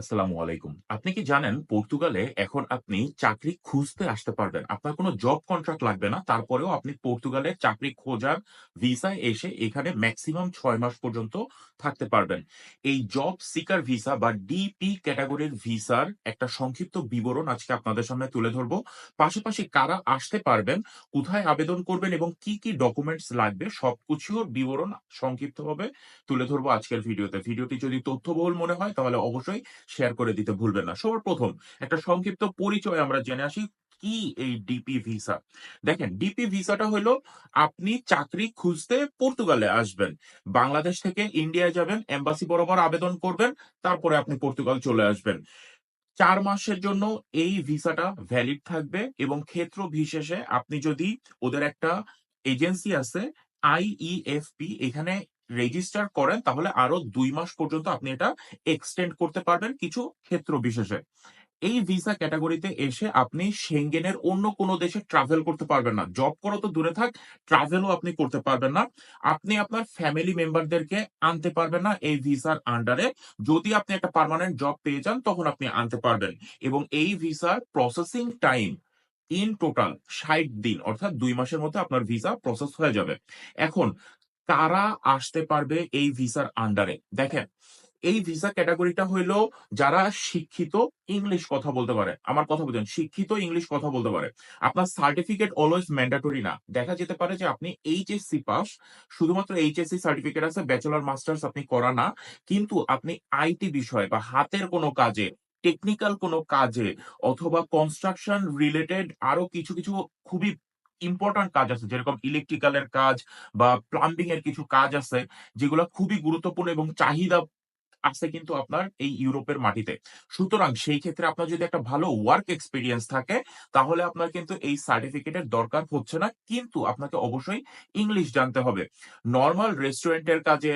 আসসালামু আলাইকুম। আপনি কি জানেন পর্তুগালে এখন আপনি চাকরি খুঁজতে আসতে পারবেন। আপনার কোনো জব কন্ট্রাক্ট লাগবে না। তারপরেও আপনি পর্তুগালে চাকরি খোঁজার ভিসায় এসে এখানে মেক্সিমাম ৬ মাস পর্যন্ত থাকতে পারবেন। এই জব সিকার ভিসা বা ডিপি ক্যাটেগরির ভিসার একটা সংক্ষিপ্ত বিবরণ আজকে আপনাদের সামনে তুলে ধরবো পাশাপাশি কারা আসতে পারবেন, কোথায় আবেদন করবেন এবং কি, কি ডকুমেন্টস লাগবে সবকিছুর বিবরণ সংক্ষিপ্তভাবে তুলে ধরবো আজকের ভিডিওতে। ভিডিওটি যদি তথ্যবহুল মনে হয় তাহলে অবশ্যই শেয়ার করে দিতে ভুলবেন না। সবার প্রথম একটা সংক্ষিপ্ত পরিচয় আমরা জেনে আসি। কি এই ডিপি ভিসা? দেখেন ডিপি ভিসাটা হইল আপনি চাকরি খুঁজতে পর্তুগালে আসবেন। বাংলাদেশ থেকে ইন্ডিয়ায় যাবেন, এম্বাসি বরাবর আবেদন করবেন, তারপরে আপনি পর্তুগাল চলে আসবেন। চার মাসের জন্য এই ভিসাটা ভ্যালিড থাকবে এবং ক্ষেত্র বিশেষে আপনি যদি ওদের একটা এজেন্সি আছে আইইএফপি এখানে রেজিস্টার করেন তাহলে আরও দুই মাস পর্যন্ত আপনি এটা এক্সটেন্ড করতে পারবেন কিছু ক্ষেত্র বিশেষে। এই ভিসা ক্যাটেগরিতে এসে আপনি সেঙ্গেনের অন্য কোনো দেশে ট্রাভেল করতে পারবেন না। জব করা তো দূরে থাক, ট্রাভেলও আপনি করতে পারবেন না। আপনি আপনার ফ্যামিলি মেম্বারদেরকে আনতে পারবেন না এই ভিসার আন্ডারে। যদি আপনি একটা পার্মানেন্ট জব পেয়ে যান তখন আপনি আনতে পারবেন। এবং এই ভিসার প্রসেসিং টাইম ইন টোটাল ৬০ দিন অর্থাৎ দুই মাসের মধ্যে আপনার ভিসা প্রসেস হয়ে যাবে। এখন কারা আসতে পারবে এই ভিসার আন্ডারে? দেখেন, এই ভিসা ক্যাটাগরিটা হইল যারা শিক্ষিত ইংলিশ কথা বলতে পারে। আমার কথা বুঝেন, শিক্ষিত ইংলিশ কথা বলতে পারে। আপনার সার্টিফিকেট অলওয়েজ ম্যান্ডেটরি না। দেখা যেতে পারে যে আপনি এইচএসসি পাস, শুধুমাত্র এইচএসসি সার্টিফিকেট আছে, ব্যাচেলর মাস্টার্স আপনি করা না। কিন্তু আপনি আইটি বিষয়ে বা হাতের কোনো কাজে, টেকনিক্যাল কোনো কাজে অথবা কনস্ট্রাকশন রিলেটেড আরও কিছু, কিছু খুবই ইম্পোর্টেন্ট কাজ আছে। যেরকম ইলেকট্রিক্যাল এর কাজ বা প্লাম্বিং এর কিছু কাজ আছে, যেগুলা খুবই গুরুত্বপূর্ণ এবং চাহিদা আছে কিন্তু আপনার এই ইউরোপের মাটিতে। সুতরাং সেই ক্ষেত্রে আপনার যদি একটা ভালো ওয়ার্ক এক্সপিরিয়েন্স থাকে, তাহলে আপনার কিন্তু এই সার্টিফিকেটের দরকার হচ্ছে না। কিন্তু আপনাকে অবশ্যই ইংলিশ জানতে হবে। নর্মাল রেস্টুরেন্টের কাজে,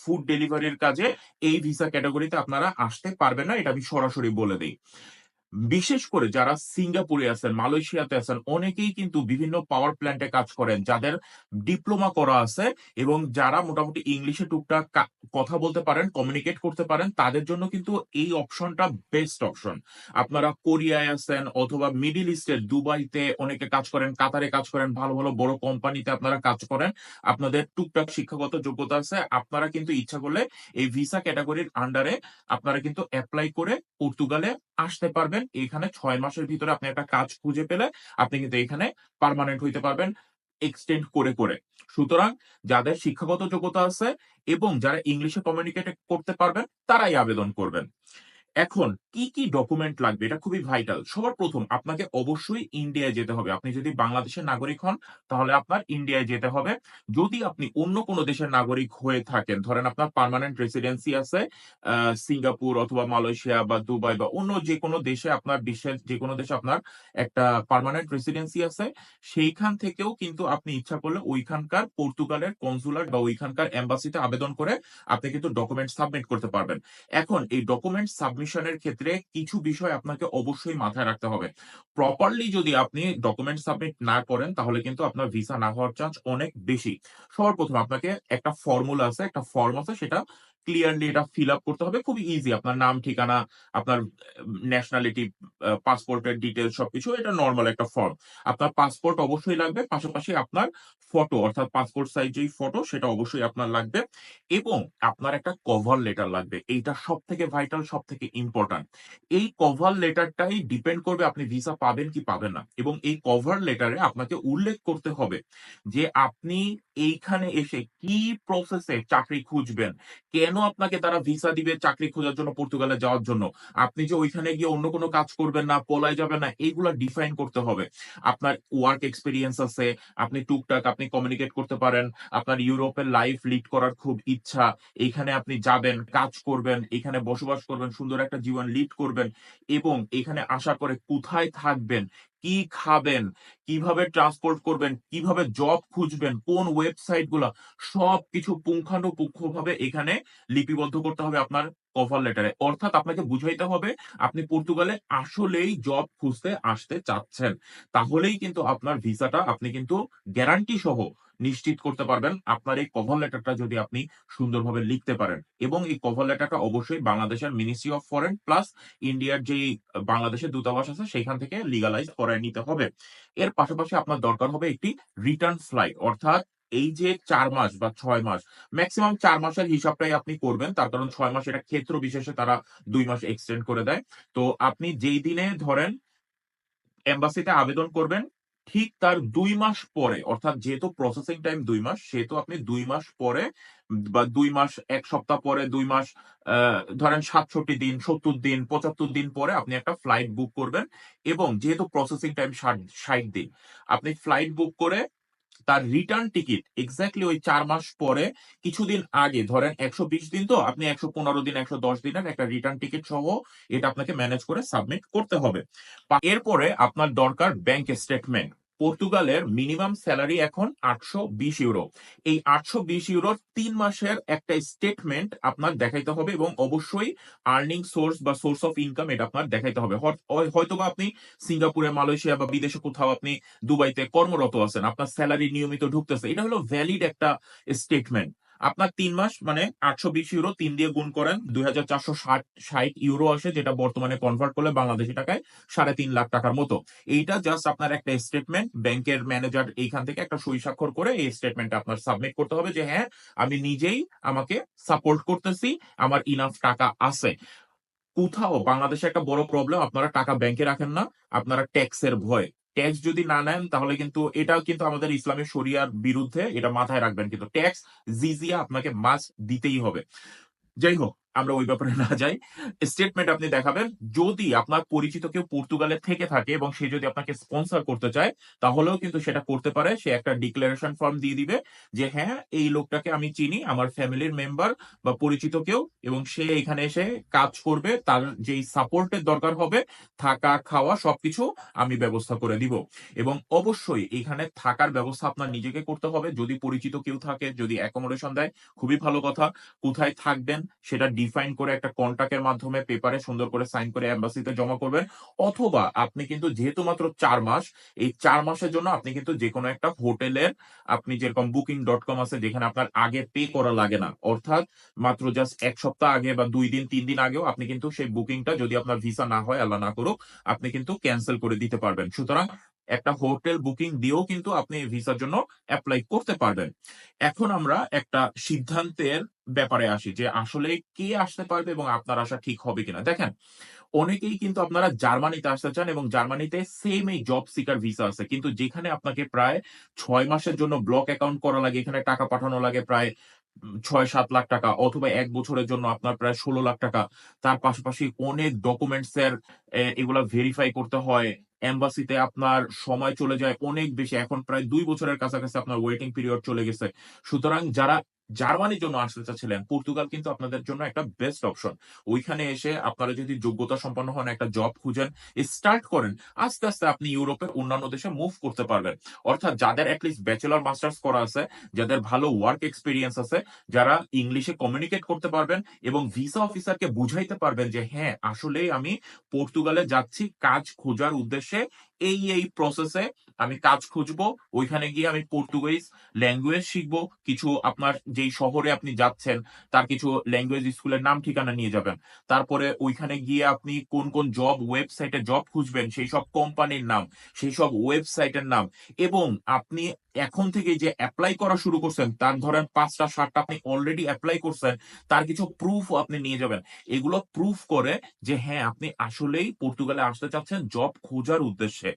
ফুড ডেলিভারির কাজে এই ভিসা ক্যাটাগরিতে আপনারা আসতে পারবেন না। এটা আমি সরাসরি বলে দেই। বিশেষ করে যারা সিঙ্গাপুরে আছেন, মালয়েশিয়াতে আছেন, অনেকেই কিন্তু বিভিন্ন পাওয়ার প্ল্যান্টে কাজ করেন। যাদের ডিপ্লোমা করা আছে এবং যারা মোটামুটি ইংলিশে টুকটাক কথা বলতে পারেন, কমিউনিকেট করতে পারেন, তাদের জন্য কিন্তু এই অপশনটা বেস্ট অপশন। আপনারা কোরিয়ায় আছেন অথবা মিডল ইস্টের দুবাইতে অনেকে কাজ করেন, কাতারে কাজ করেন, ভালো, ভালো বড় কোম্পানিতে আপনারা কাজ করেন। আপনাদের টুকটাক শিক্ষাগত যোগ্যতা আছে। আপনারা কিন্তু ইচ্ছা করলে এই ভিসা ক্যাটাগরির আন্ডারে আপনারা কিন্তু অ্যাপ্লাই করে পর্তুগালে আসতে পারবেন। এখানে ছয় মাসের ভিতরে আপনি একটা কাজ খুঁজে পেলে আপনি কিন্তু এখানে পারমানেন্ট হইতে পারবেন এক্সটেন্ড করে, করে। সুতরাং যাদের শিক্ষাগত যোগ্যতা আছে এবং যারা ইংলিশে কমিউনিকেট করতে পারবেন তারাই আবেদন করবেন। এখন কি, কি ডকুমেন্ট লাগবে? এটা খুবই ভাইটাল। সবার ১ম আপনাকে অবশ্যই ইন্ডিয়ায় যেতে হবে। আপনি যদি বাংলাদেশের নাগরিক হন, তাহলে আপনার ইন্ডিয়ায় যেতে হবে। যদি আপনি অন্য কোনো দেশের নাগরিক হয়ে থাকেন, ধরেন আপনার পার্মানেন্ট রেসিডেন্সি আছে সিঙ্গাপুর অথবা মালয়েশিয়া বা দুবাই বা অন্য যেকোনো দেশে আপনার বিশ্বের যেকোনো দেশে আপনার একটা পার্মানেন্ট রেসিডেন্সি আছে, সেইখান থেকেও কিন্তু আপনি ইচ্ছা করলে ওইখানকার পর্তুগালের কনসুলেট বা ওইখানকার এম্বাসিতে আবেদন করে আপনি কিন্তু ডকুমেন্ট সাবমিট করতে পারবেন। এখন এই ডকুমেন্ট সাবমিশনের ক্ষেত্রে কিছু বিষয় আপনাকে অবশ্যই মাথায় রাখতে হবে। প্রপারলি যদি আপনি ডকুমেন্ট সাবমিট না করেন তাহলে কিন্তু আপনার ভিসা না হওয়ার চান্স অনেক বেশি। সবার ১ম আপনাকে একটা ফর্মুলা আছে, একটা ফর্ম আছে সেটা ক্লিয়ারলি এটা ফিল আপ করতে হবে। খুবই ইজি। আপনার নাম, ঠিকানা, আপনার ন্যাশনালিটি, পাসপোর্টের ডিটেইলস সবকিছু এটা নর্মাল একটা ফর্ম। আপনার পাসপোর্ট অবশ্যই লাগবে। পাশাপাশি আপনার ফটো অর্থাৎ পাসপোর্ট সাইজ যেই ফটো সেটা অবশ্যই আপনার লাগবে এবং আপনার একটা কভার লেটার লাগবে। এইটা সব থেকে ভাইটাল, সবথেকে ইম্পোর্টেন্ট। এই কভার লেটারটাই ডিপেন্ড করবে আপনি ভিসা পাবেন কি পাবেন না। এবং এই কভার লেটারে আপনাকে উল্লেখ করতে হবে যে আপনি এইখানে এসে কি প্রসেসে চাকরি খুঁজবেন। কেন আপনাকে তারা ভিসা দিবে চাকরি খোঁজার জন্য পর্তুগালে যাওয়ার জন্য। আপনি যে ওইখানে গিয়ে অন্য কোনো কাজ করবেন না, পলায় যাবেন না এগুলা ডিফাইন করতে হবে। আপনার ওয়ার্ক এক্সপিরিয়েন্স আছে, আপনি টুকটাক আপনি কমিউনিকেট করতে পারেন, আপনার ইউরোপের লাইফ লিড করার খুব ইচ্ছা। এইখানে আপনি যাবেন, কাজ করবেন, এখানে বসবাস করবেন, সুন্দর একটা জীবন লিড করবেন এবং এখানে আসার পরে কোথায় থাকবেন, কি খাবেন, কীভাবে ট্রান্সপোর্ট করবেন, কীভাবে জব খুঁজবেন, কোন ওয়েবসাইটগুলা সবকিছু পুঙ্খানুপুঙ্খভাবে এখানে লিপিবদ্ধ করতে হবে আপনার কভার লেটারে। অর্থাৎ আপনাকে বুঝাইতে হবে আপনি পর্তুগালে আসলেই জব খুঁজতে আসতে চাচ্ছেন। তাহলেই কিন্তু আপনার ভিসাটা আপনি কিন্তু গ্যারান্টি সহ নিশ্চিত করতে পারবেন আপনার এই কভার লেটারটা যদি আপনি সুন্দরভাবে লিখতে পারেন। এবং এই কভার লেটারটা অবশ্যই বাংলাদেশের মিনিস্ট্রি অফ ফরেন প্লাস ইন্ডিয়ার যেই বাংলাদেশের দূতাবাস আছে, সেখান থেকে লিগালাইজ করায় নিতে হবে। এর পাশাপাশি আপনার দরকার হবে একটি রিটার্ন ফ্লাইট অর্থাৎ এই যে চার মাস বা ছয় মাস ম্যাক্সিমাম চার মাসের হিসাবটাই আপনি করবেন, তার কারণ ছয় মাস এটা ক্ষেত্র বিশেষে তারা দুই মাস এক্সটেন্ড করে দেয়। তো আপনি যেই দিনে ধরেন এম্বাসিতে আবেদন করবেন ঠিক তার দুই মাস পরে, অর্থাৎ যেহেতু প্রসেসিং টাইম দুই মাস, সেহেতু আপনি দুই মাস পরে বা দুই মাস, এক সপ্তাহ পরে, দুই মাস ধরেন সাতষট্টি দিন, সত্তর দিন, পঁচাত্তর দিন পরে আপনি একটা ফ্লাইট বুক করবেন এবং যেহেতু প্রসেসিং টাইম ষাট দিন, আপনি ফ্লাইট বুক করে তার রিটার্ন টিকিট এক্স্যাক্টলি ওই চার মাস পরে, কিছুদিন আগে, ধরেন একশো বিশ দিন তো, আপনি একশো পনেরো দিন, একশো দশ দিনের একটা রিটার্ন টিকিট সহ এটা আপনাকে ম্যানেজ করে সাবমিট করতে হবে। এরপরে আপনার দরকার ব্যাংক স্টেটমেন্ট পর্তুগালের মিনিমাম স্যালারি এখন আটশো বিশ ইউরো। এই আটশো বিশ ইউরোর তিন মাসের একটা স্টেটমেন্ট আপনার দেখাইতে হবে এবং অবশ্যই আর্নিং সোর্স বা সোর্স অফ ইনকাম এটা আপনার দেখাইতে হবে। হয়তো বা আপনি সিঙ্গাপুরে, মালয়েশিয়া বা বিদেশে কোথাও আপনি দুবাইতে কর্মরত আছেন, আপনার স্যালারি নিয়মিত ঢুকতেছে। এটা হলো ভ্যালিড একটা স্টেটমেন্ট আপনার তিন মাস মানে আটশো বিশ ইউরো তিন দিয়ে গুণ করেন, দুই হাজার চারশো ষাট ষাট ইউরো আসে, যেটা বর্তমানে কনভার্ট করলে বাংলাদেশি টাকায় সাড়ে তিন লাখ টাকার মতো। এইটা জাস্ট আপনার একটা স্টেটমেন্ট ব্যাংকের ম্যানেজার এইখান থেকে একটা সই স্বাক্ষর করে এই স্টেটমেন্ট আপনার সাবমিট করতে হবে যে হ্যাঁ আমি নিজেই আমাকে সাপোর্ট করতেছি, আমার ইনাফ টাকা আছে। কোথাও, বাংলাদেশে একটা বড় প্রবলেম আপনারা টাকা ব্যাংকে রাখেন না, আপনারা ট্যাক্সের ভয়। ট্যাক্স যদি না নেন, তাহলে কিন্তু এটাও কিন্তু আমাদের ইসলামী শরিয়ার বিরুদ্ধে এটা মাথায় রাখবেন। কিন্তু ট্যাক্স জিজিয়া আপনাকে মাস দিতেই হবে। যাই হোক আমরা ওই ব্যাপারে না যাই। স্টেটমেন্ট আপনি দেখাবেন, যদি আপনার পরিচিত কেউ পর্তুগালে থেকে থাকে এবং সে যদি আপনাকে স্পন্সর করতে চায়, তাহলেও কিন্তু সেটা করতে পারে। সে একটা ডিক্লারেশন ফর্ম দিয়ে দিবে যে হ্যাঁ এই লোকটাকে আমি চিনি, আমার ফ্যামিলির মেম্বার বা পরিচিত কেউ এবং সে এখানে এসে কাজ করবে, তার যেই সাপোর্টের দরকার হবে, থাকা, খাওয়া সবকিছু আমি ব্যবস্থা করে দিব। এবং অবশ্যই এখানে থাকার ব্যবস্থা আপনার নিজেকে করতে হবে। যদি পরিচিত কেউ থাকে, যদি অ্যাকোমোডেশন দেয়, খুবই ভালো কথা। কোথায় থাকবেন, সেটা ডিফাইন করে একটা কন্ট্রাক্টের মাধ্যমে পেপারে সুন্দর করে সাইন করে এম্বাসিতে জমা করবেন, অথবা আপনি কিন্তু যেহেতু মাত্র চার মাস, এই চার মাসের জন্য আপনি কিন্তু যে কোনো একটা হোটেলের আপনি যেরকম বুকিং ডট কম আছে, যেখানে আপনার আগে পে করা লাগে না। অর্থাৎ মাত্র জাস্ট এক সপ্তাহ আগে বা দুই দিন, তিন দিন আগেও আপনি কিন্তু সেই বুকিংটা যদি আপনার ভিসা না হয়, আল্লাহ না করুক, আপনি কিন্তু ক্যান্সেল করে দিতে পারবেন। সুতরাং একটা হোটেল বুকিং দিয়েও কিন্তু আপনি ভিসার জন্য অ্যাপ্লাই করতে পারবেন। এখন আমরা একটা সিদ্ধান্তের ব্যাপারে আসি যে আসলে কে আসতে পারবে এবং আপনার আসা ঠিক হবে কিনা। দেখেন, অনেকেই কিন্তু আপনারা জার্মানিতে আসতে চান এবং জার্মানিতে সেম এই জব সিকার ভিসা আছে। কিন্তু যেখানে আপনাকে প্রায় ছয় মাসের জন্য ব্লক অ্যাকাউন্ট করা লাগে, এখানে টাকা পাঠানো লাগে প্রায় ছয় সাত লাখ টাকা অথবা এক বছরের জন্য আপনার প্রায় ষোলো লাখ টাকা। তার পাশাপাশি অনেক ডকুমেন্টস এর এগুলা ভেরিফাই করতে হয়। এম্বাসিতে আপনার সময় চলে যায় অনেক বেশি। এখন প্রায় দুই বছরের কাছাকাছি আপনার ওয়েটিং পিরিয়ড চলে গেছে। সুতরাং যারা জার্মানির জন্য আসতে চাচ্ছিলেন, পর্তুগাল কিন্তু আপনাদের জন্য একটা বেস্ট অপশন ওইখানে এসে আপনারা যদি যোগ্যতা সম্পন্ন হন, একটা জব খুঁজেন স্টার্ট করেন, আস্তে আস্তে আপনি ইউরোপের অন্যান্য দেশে মুভ করতে পারবেন। অর্থাৎ যাদের অ্যাটলিস্ট ব্যাচেলর মাস্টার্স করা আছে, যাদের ভালো ওয়ার্ক এক্সপিরিয়েন্স আছে, যারা ইংলিশে কমিউনিকেট করতে পারবেন এবং ভিসা অফিসারকে বুঝাইতে পারবেন যে হ্যাঁ আসলেই আমি পর্তুগালে যাচ্ছি, কাজ খোঁজার উদ্দেশ্যে, এই এই প্রসেসে আমি কাজ খুঁজবো, ওইখানে গিয়ে আমি পর্তুগিজ ল্যাঙ্গুয়েজ শিখব, কিছু আপনার যেই শহরে আপনি যাচ্ছেন, তার কিছু ল্যাঙ্গুয়েজ স্কুলের নাম ঠিকানা নিয়ে যাবেন। তারপরে ওইখানে গিয়ে আপনি কোন কোন জব ওয়েবসাইটে জব খুঁজবেন, সেই সব কোম্পানির নাম, সেই সব ওয়েবসাইটের নাম এবং আপনি এখন থেকে যে অ্যাপ্লাই করা শুরু করছেন, তার ধরেন পাঁচটা, সাতটা আপনি অলরেডি অ্যাপ্লাই করছেন, তার কিছু প্রুফ আপনি নিয়ে যাবেন। এগুলো প্রুফ করে যে হ্যাঁ আপনি আসলেই পর্তুগালে আসতে চাচ্ছেন জব খোঁজার উদ্দেশ্যে।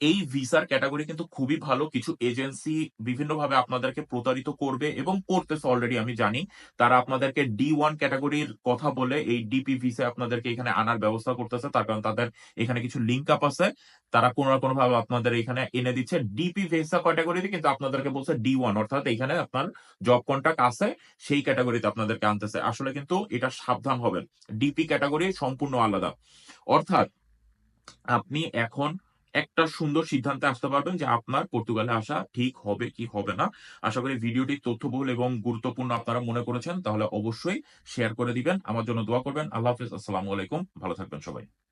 এই ভিসার ক্যাটাগরি কিন্তু খুবই ভালো, কিছু এজেন্সি বিভিন্নভাবে আপনাদেরকে প্রতারিত করবে এবং করতেছে অলরেডি আমি জানি। তারা আপনাদেরকে ডি ওয়ান ক্যাটাগরির কথা বলে এই ডিপি ভিসা আপনাদেরকে এখানে আনার ব্যবস্থা করতেছে, তার কারণ তাদের এখানে কিছু লিঙ্ক আপ আছে। তারা কোনো না কোনো ভাবে আপনাদের এখানে এনে দিচ্ছে। ডিপি ভিসা ক্যাটাগরিতে কিন্তু আপনাদেরকে বলছে ডি ওয়ান অর্থাৎ এখানে আপনার জব কন্ট্রাক্ট আছে, সেই ক্যাটাগরিতে আপনাদেরকে আনতেছে। আসলে কিন্তু এটা সাবধান হবেন। ডিপি ক্যাটাগরি সম্পূর্ণ আলাদা। অর্থাৎ আপনি এখন একটা সুন্দর সিদ্ধান্তে আসতে পারবেন যে আপনার পর্তুগালে আসা ঠিক হবে কি হবে না। আশা করি ভিডিওটি তথ্যবহুল এবং গুরুত্বপূর্ণ আপনারা মনে করেছেন, তাহলে অবশ্যই শেয়ার করে দিবেন। আমার জন্য দোয়া করবেন। আল্লাহ হাফিজ। আসসালামু আলাইকুম। ভালো থাকবেন সবাই।